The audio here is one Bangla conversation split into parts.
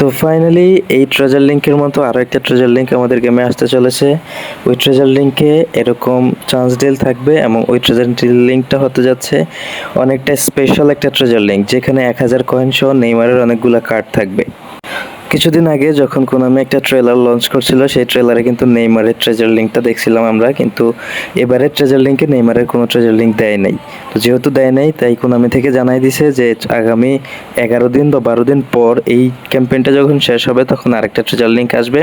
তো ফাইনালি এই ট্রেজার লিঙ্কের মতো আরও একটা ট্রেজার লিঙ্ক আমাদের গেমে আসতে চলেছে। ওই ট্রেজার লিঙ্কে এরকম চান্স ডিল থাকবে এবং ওই ট্রেজার লিঙ্কটা হতে যাচ্ছে অনেকটা স্পেশাল একটা ট্রেজার লিঙ্ক যেখানে এক হাজার কয়েন সহ নেইমারের অনেকগুলো কার্ড থাকবে। কিছুদিন আগে যখন কোনামি একটা ট্রেলার লঞ্চ করছিল, সেই ট্রেলারে কিন্তু নেইমারের ট্রেজার লিঙ্কটা দেখছিলাম আমরা, কিন্তু এবারে ট্রেজার লিঙ্কে নেইমারের কোনো ট্রেজার লিঙ্ক দেয় নাই। তো যেহেতু দেয় নাই, তাই কোনামি থেকে জানাই দিছে যে আগামী এগারো দিন বা বারো দিন পর এই ক্যাম্পেইনটা যখন শেষ হবে, তখন আরেকটা ট্রেজার লিঙ্ক আসবে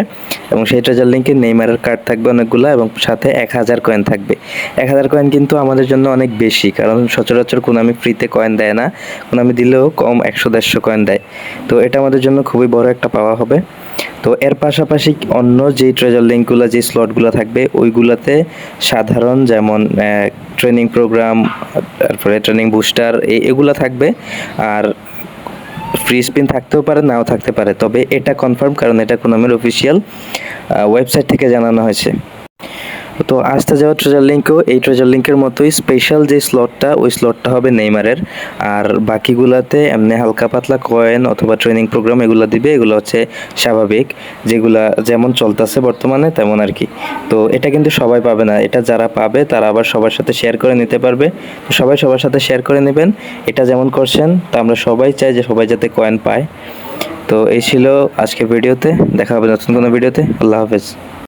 এবং সেই ট্রেজার লিঙ্কে নেইমারের কার্ড থাকবে অনেকগুলো এবং সাথে এক হাজার কয়েন থাকবে। এক হাজার কয়েন কিন্তু আমাদের জন্য অনেক বেশি, কারণ সচরাচর কোনামি ফ্রিতে কয়েন দেয় না। কোনামি দিলেও কম একশো দেড়শো কয়েন দেয়। তো এটা আমাদের জন্য খুবই বড় একটা পাওয়া হবে। তো এর পাশাপাশি অন্য যেই ট্রেজার লিঙ্কগুলো যে স্লটগুলো থাকবে, ওইগুলোতে সাধারণ যেমন ট্রেনিং প্রোগ্রাম তারপরে ট্রেনিং বুস্টার এগুলো থাকবে। আর ফ্রি স্পিন থাকতেও পারে, নাও থাকতে পারে। তবে এটা কনফার্ম কারণ এটা কোনামের অফিসিয়াল ওয়েবসাইট থেকে জানানো হয়েছে। তো আসতে যাওয়া ট্রেজার লিঙ্কও এই ট্রেজার লিঙ্কের মতোই স্পেশাল যে স্লটটা ওই স্লটটা হবে নেইমারের। আর বাকিগুলাতে এমনি হালকা পাতলা কয়েন অথবা ট্রেনিং প্রোগ্রাম এগুলো দিবে, এগুলো হচ্ছে স্বাভাবিক। যেগুলা যেমন চলতেছে বর্তমানে তেমন আর কি। তো এটা কিন্তু সবাই পাবে না। এটা যারা পাবে, তারা আবার সবার সাথে শেয়ার করে নিতে পারবে। তো সবাই সবার সাথে শেয়ার করে নেবেন। এটা যেমন করছেন, তা আমরা সবাই চাই যে সবাই যাতে কয়েন পায়। তো এই ছিল আজকের ভিডিওতে। দেখা হবে নতুন কোনো ভিডিওতে। আল্লাহ হাফেজ।